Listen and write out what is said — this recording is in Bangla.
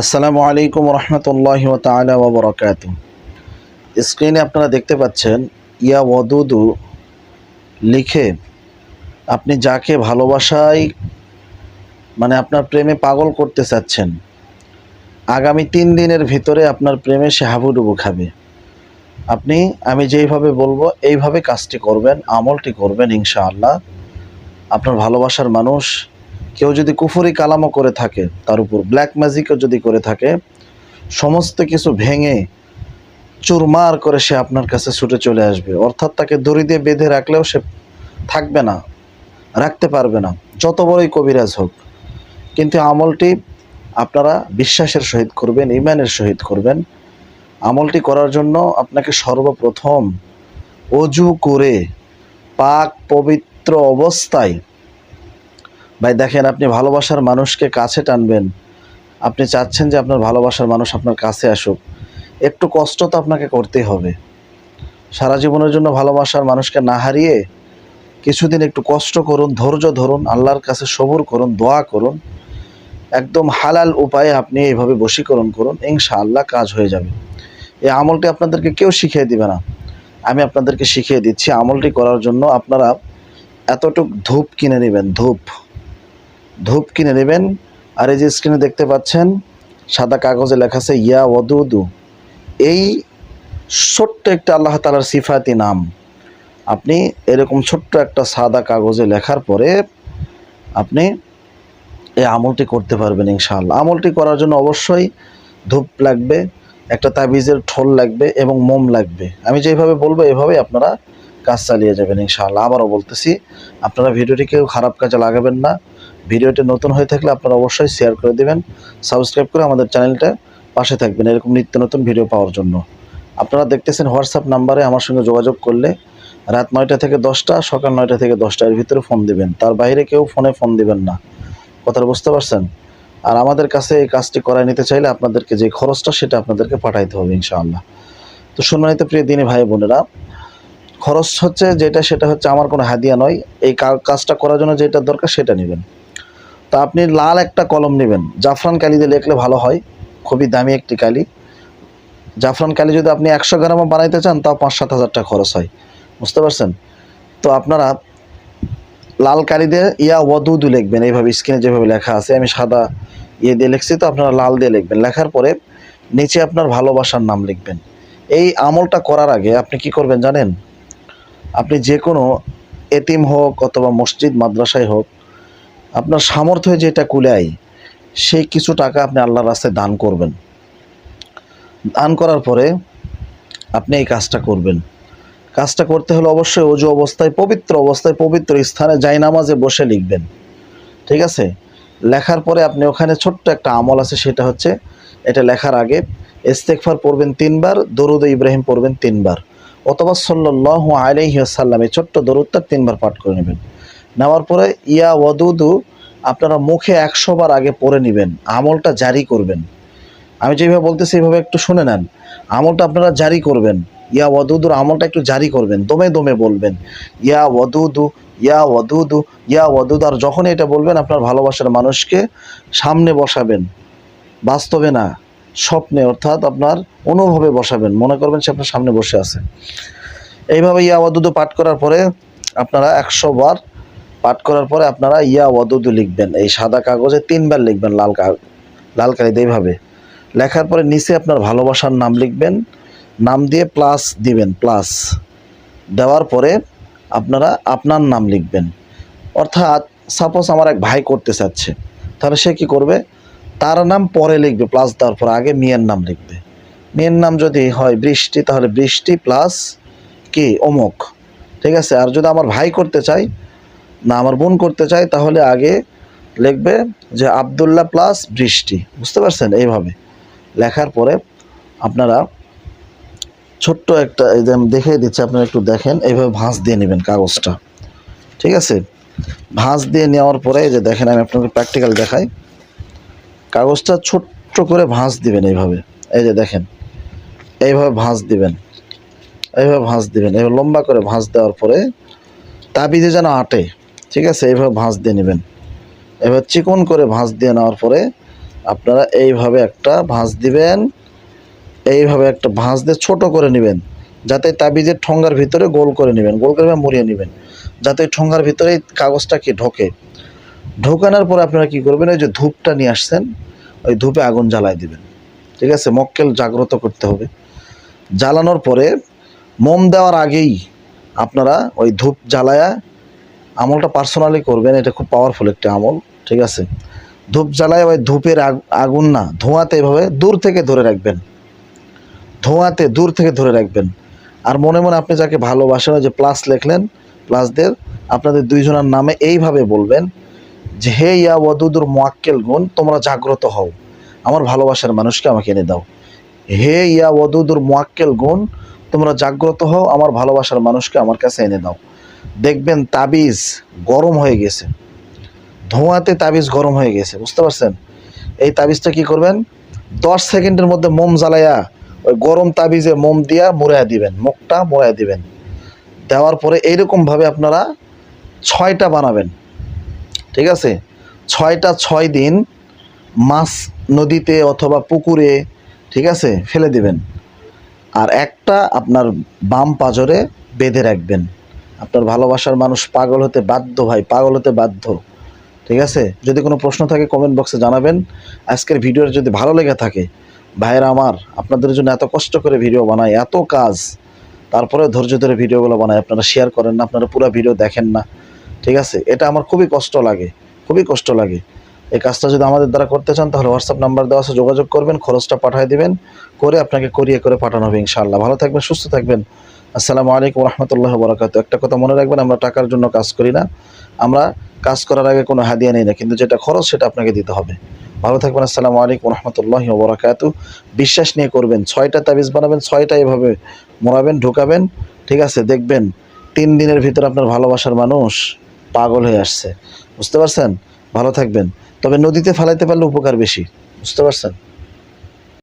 আসসালামু আলাইকুম রহমতুল্লাহ তালা স্ক্রিনে আপনারা দেখতে পাচ্ছেন ইয়া ওয়াদুদু লিখে আপনি যাকে ভালোবাসায় মানে আপনার প্রেমে পাগল করতে চাচ্ছেন, আগামী তিন দিনের ভিতরে আপনার প্রেমে সে হাবুডুবু খাবে। আপনি, আমি যেইভাবে বলব, এইভাবে কাজটি করবেন, আমলটি করবেন ইনশাআল্লাহ। আপনার ভালোবাসার মানুষ কেউ যদি কুফুরি কালামও করে থাকে, তার উপর ব্ল্যাক ম্যাজিকও যদি করে থাকে, সমস্ত কিছু ভেঙে চুরমার করে সে আপনার কাছে ছুটে চলে আসবে। অর্থাৎ তাকে দড়ি দিয়ে বেঁধে রাখলেও সে থাকবে না, রাখতে পারবে না। যত বড়ই কবিরাজ হোক, কিন্তু আমলটি আপনারা বিশ্বাসের সহিত করবেন ইমানের সহিত করবেন। আমলটি করার জন্য আপনাকে সর্বপ্রথম অজু করে পাক পবিত্র অবস্থায় ভাই, দেখেন আপনি ভালোবাসার মানুষকে কাছে টানবেন। আপনি চাচ্ছেন যে আপনার ভালোবাসার মানুষ আপনার কাছে আসুক। একটু কষ্ট তো আপনাকে করতেই হবে। সারা জীবনের জন্য ভালোবাসার মানুষকে না হারিয়ে কিছুদিন একটু কষ্ট করুন, ধৈর্য ধরুন, আল্লাহর কাছে সবুর করুন, দোয়া করুন। একদম হালাল উপায়ে আপনি এইভাবে বশীকরণ করুন, ইনশাআল্লাহ কাজ হয়ে যাবে। এই আমলটি আপনাদেরকে কেউ শিখিয়ে দিবে না। আমি আপনাদেরকে শিখিয়ে দিচ্ছি, আমলটি করার জন্য আপনারা এতটুক ধূপ কিনে নেবেন, ধূপ। ধূপ কিনে নেবেন। আর এই যে স্ক্রিনে দেখতে পাচ্ছেন, সাদা কাগজে লেখা আছে, ইয়া ওদুদু এই ছোট্ট একটা আল্লাহ তালার সিফাতি নাম। আপনি এরকম ছোট্ট একটা সাদা কাগজে লেখার পরে আপনি এই আমলটি করতে পারবেন ইনশাআল্লাহ। আমলটি করার জন্য অবশ্যই ধূপ লাগবে, একটা তাবিজের ঠোল লাগবে এবং মোম লাগবে। আমি যেভাবে বলব, এভাবেই আপনারা কাজ চালিয়ে যাবেন ইনশাআল্লাহ। আবারও বলতেছি, আপনারা ভিডিওটি কেউ খারাপ কাজে লাগাবেন না। ভিডিওটি নতুন হয়ে থাকলে আপনারা অবশ্যই শেয়ার করে দেবেন সাবস্ক্রাইব করে আমাদের চ্যানেলটা পাশে থাকবেন এরকম নিত্য নতুন ভিডিও পাওয়ার জন্য। আপনারা দেখতেছেন হোয়াটসঅ্যাপ নাম্বারে আমার সঙ্গে যোগাযোগ করলে রাত নয়টা থেকে দশটা, সকাল নয়টা থেকে দশটা এর ভিতরে ফোন দিবেন। তার বাইরে কেউ ফোনে ফোন দিবেন না। কথাটা বুঝতে পারছেন? আর আমাদের কাছে এই কাজটি করায় নিতে চাইলে আপনাদেরকে যে খরচটা সেটা আপনাদেরকে পাঠাইতে হবে ইনশাআল্লাহ। তো সম্মানিত প্রিয় দিনী ভাই বোনেরা, খরচ হচ্ছে যেটা, সেটা হচ্ছে আমার কোনো হাদিয়া নয়। এই কাজটা করার জন্য যেটা দরকার সেটা নেবেন। তা আপনি লাল একটা কলম নেবেন। জাফরান কালি দিয়ে লিখলে ভালো হয়। খুবই দামি একটি কালি। জাফরান কালি যদি আপনি একশো গ্রামও বানাইতে চান, তাও পাঁচ সাত হাজার টাকা খরচ হয়। বুঝতে পারছেন? তো আপনারা লাল কালি দিয়ে ইয়া ওয়াদুদু লিখবেন। এইভাবে স্ক্রিনে যেভাবে লেখা আছে, আমি সাদা ইয়ে দিয়ে লিখছি, তো আপনারা লাল দিয়ে লিখবেন। লেখার পরে নিচে আপনার ভালোবাসার নাম লিখবেন। এই আমলটা করার আগে আপনি কি করবেন জানেন? আপনি যে কোনো এতিম হোক অথবা মসজিদ, মাদ্রাসায় হোক আপনার সামর্থ্যে যেটা কুলায় সেই কিছু টাকা আপনি আল্লাহর রাস্তায় দান করবেন। দান করার পরে আপনি এই কাজটা করবেন। কাজটা করতে হলে অবশ্যই অজু অবস্থায়, পবিত্র অবস্থায়, পবিত্র স্থানে যাই নামাজে বসে লিখবেন। ঠিক আছে? লেখার পরে আপনি ওখানে ছোট্ট একটা আমল আছে, সেটা হচ্ছে এটা লেখার আগে ইস্তেকফার পড়বেন তিনবার, দরুদ ইব্রাহিম পড়বেন তিনবার, অথবা সাল্লাহ আলাইসাল্লাম এই ছোট্ট দরুদটা তিনবার পাঠ করে নেবেন। নেওয়ার পরে, ইয়া ওয়াদুদু, আপনারা মুখে একশো বার আগে পড়ে নেবেন, আমলটা জারি করবেন। আমি যেভাবে বলতেছি এইভাবে একটু শুনে নেন। আমলটা আপনারা জারি করবেন। ইয়া ওয়াদুদুর আমলটা একটু জারি করবেন, দমে দমে বলবেন। ইয়া ওয়াদুদু ইয়া ওয়াদুদু, ইয়া ওয়াদুদ, আর যখনই এটা বলবেন, আপনার ভালোবাসার মানুষকে সামনে বসাবেন। বাস্তবে না, স্বপ্নে, অর্থাৎ আপনার অনুভবে বসাবেন। মনে করবেন সে আপনার সামনে বসে আছে। এইভাবে ইয়া ওয়াদুদু পাঠ করার পরে আপনারা একশো বার পাঠ করার পরে আপনারা ইয়া ওয়াদুদু লিখবেন, এই সাদা কাগজে তিনবার লিখবেন লাল কাগ লাল কালিতে এইভাবে। লেখার পরে নিচে আপনার ভালোবাসার নাম লিখবেন, নাম দিয়ে প্লাস দিবেন প্লাস দেওয়ার পরে আপনারা আপনার নাম লিখবেন। অর্থাৎ সাপোজ আমার এক ভাই করতে চাচ্ছে, তাহলে সে কি করবে? তার নাম পরে লিখবে প্লাস দেওয়ার পরে আগে মেয়ের নাম লিখবে। মেয়ের নাম যদি হয় বৃষ্টি, তাহলে বৃষ্টি প্লাস কি? অমুক। ঠিক আছে? আর যদি আমার ভাই করতে চাই না আমার বোন করতে চাই তাহলে আগে লিখবে যে আবদুল্লাহ প্লাস বৃষ্টি। বুঝতে পারছেন? এইভাবে। লেখার পরে আপনারা ছোট্ট একটা, এই যে আমি দেখিয়ে দিচ্ছি, আপনারা একটু দেখেন, এইভাবে ভাঁজ দিয়ে নেবেন কাগজটা। ঠিক আছে? ভাঁজ দিয়ে নেওয়ার পরে যে দেখেন, আমি আপনাকে প্র্যাকটিক্যাল দেখাই। কাগজটা ছোট্ট করে ভাঁজ দিবেন এইভাবে। এই যে দেখেন, এইভাবে ভাঁজ দিবেন। এইভাবে ভাঁজ দিবেন। এইভাবে লম্বা করে ভাঁজ দেওয়ার পরে তাবিজে যেন আটে। ঠিক আছে, এইভাবে ভাঁজ দিয়ে নেবেন। এবার চিকন করে ভাঁজ দিয়ে নেওয়ার পরে আপনারা এইভাবে একটা ভাঁজ দিবেন, এইভাবে একটা ভাঁজ দিয়ে ছোট করে নেবেন, যাতে তাবিজের ঠোঙ্গার ভিতরে গোল করে নেবেন, গোল করে মুড়িয়ে নেবেন, যাতে ঠোঙ্গার ভিতরে এই কাগজটা কি ঢোকে। ঢোকানোর পরে আপনারা কি করবেন, ওই যে ধূপটা নিয়ে আসছেন, ওই ধূপে আগুন জ্বালায় দিবেন। ঠিক আছে, মক্কেল জাগ্রত করতে হবে। জ্বালানোর পরে মোম দেওয়ার আগেই আপনারা ওই ধূপ জ্বালায়া আমলটা পার্সোনালি করবেন, এটা খুব পাওয়ারফুল একটা আমল, ঠিক আছে? ধূপ জ্বালায় ওই ধূপের আগ- আগুন না, ধোঁয়াতে এভাবে দূর থেকে ধরে রাখবেন। ধোঁয়াতে দূর থেকে ধরে রাখবেন। আর মনে মনে আপনি যাকে ভালোবাসেন যে প্লাস লিখলেন প্লাসদের আপনাদের দুইজনের নামে এইভাবে বলবেন যে, হে ইয়া ওয়াদুদুর মোয়াক্কেল গুণ, তোমরা জাগ্রত হও। আমার ভালোবাসার মানুষকে আমাকে এনে দাও। হে ইয়া ওয়াদুদুর মোয়াক্কেল গুণ, তোমরা জাগ্রত হও, আমার ভালোবাসার মানুষকে আমার কাছে এনে দাও। দেখবেন তাবিজ গরম হয়ে গেছে। ধোঁয়াতে তাবিজ গরম হয়ে গেছে, বুঝতে পারছেন? এই তাবিজটা কি করবেন? দশ সেকেন্ডের মধ্যে মোম জ্বালায়া ওই গরম তাবিজে মোম দিয়া মুড়াইয়া দিবেন, মুখটা মুড়াইয়া দিবেন। দেওয়ার পরে এইরকমভাবে আপনারা ছয়টা বানাবেন। ঠিক আছে? ছয়টা, ছয় দিন মাছ নদীতে অথবা পুকুরে, ঠিক আছে? ফেলে দিবেন। আর একটা আপনার বাম পাজরে বেঁধে রাখবেন। আপনার ভালোবাসার মানুষ পাগল হতে বাধ্য ভাই, পাগল হতে বাধ্য। ঠিক আছে? যদি কোনো প্রশ্ন থাকে কমেন্ট বক্সে জানাবেন। আজকের ভিডিওর যদি ভালো লেগে থাকে, ভাইয়েরা আমার, আপনাদের জন্য এত কষ্ট করে ভিডিও বানাই, এত কাজ তারপরে ধৈর্য ধরে ভিডিওগুলো বানাই, আপনারা শেয়ার করেন না, আপনারা পুরো ভিডিও দেখেন না। ঠিক আছে? এটা আমার খুবই কষ্ট লাগে, খুবই কষ্ট লাগে। এই কাজটা যদি আমাদের দ্বারা করতে চান, তাহলে হোয়াটসঅ্যাপ নাম্বার দেওয়া আছে, যোগাযোগ করবেন, খরচটা পাঠিয়ে দিবেন, করে আপনাকে করিয়ে করে পাঠানো হবে ইনশাআল্লাহ। ভালো থাকবেন, সুস্থ থাকবেন। আসসালামু আলাইকুম রহমতুল্লাহ বরাকাত একটা কথা মনে রাখবেন, আমরা টাকার জন্য কাজ করি না। আমরা কাজ করার আগে কোনো হাদিয়া নেই না, কিন্তু যেটা খরচ সেটা আপনাকে দিতে হবে। ভালো থাকবেন, আসসালামু আলাইকুম রহমতুল্লাহ বরাকাত বিশ্বাস নিয়ে করবেন, ছয়টা তাবিজ বানাবেন, ছয়টা এভাবে মোড়াবেন, ঢুকাবেন, ঠিক আছে, দেখবেন তিন দিনের ভিতর আপনার ভালোবাসার মানুষ পাগল হয়ে আসছে। বুঝতে পারছেন? ভালো থাকবেন। তবে নদীতে ফালাইতে পারলে উপকার বেশি, বুঝতে পারছেন?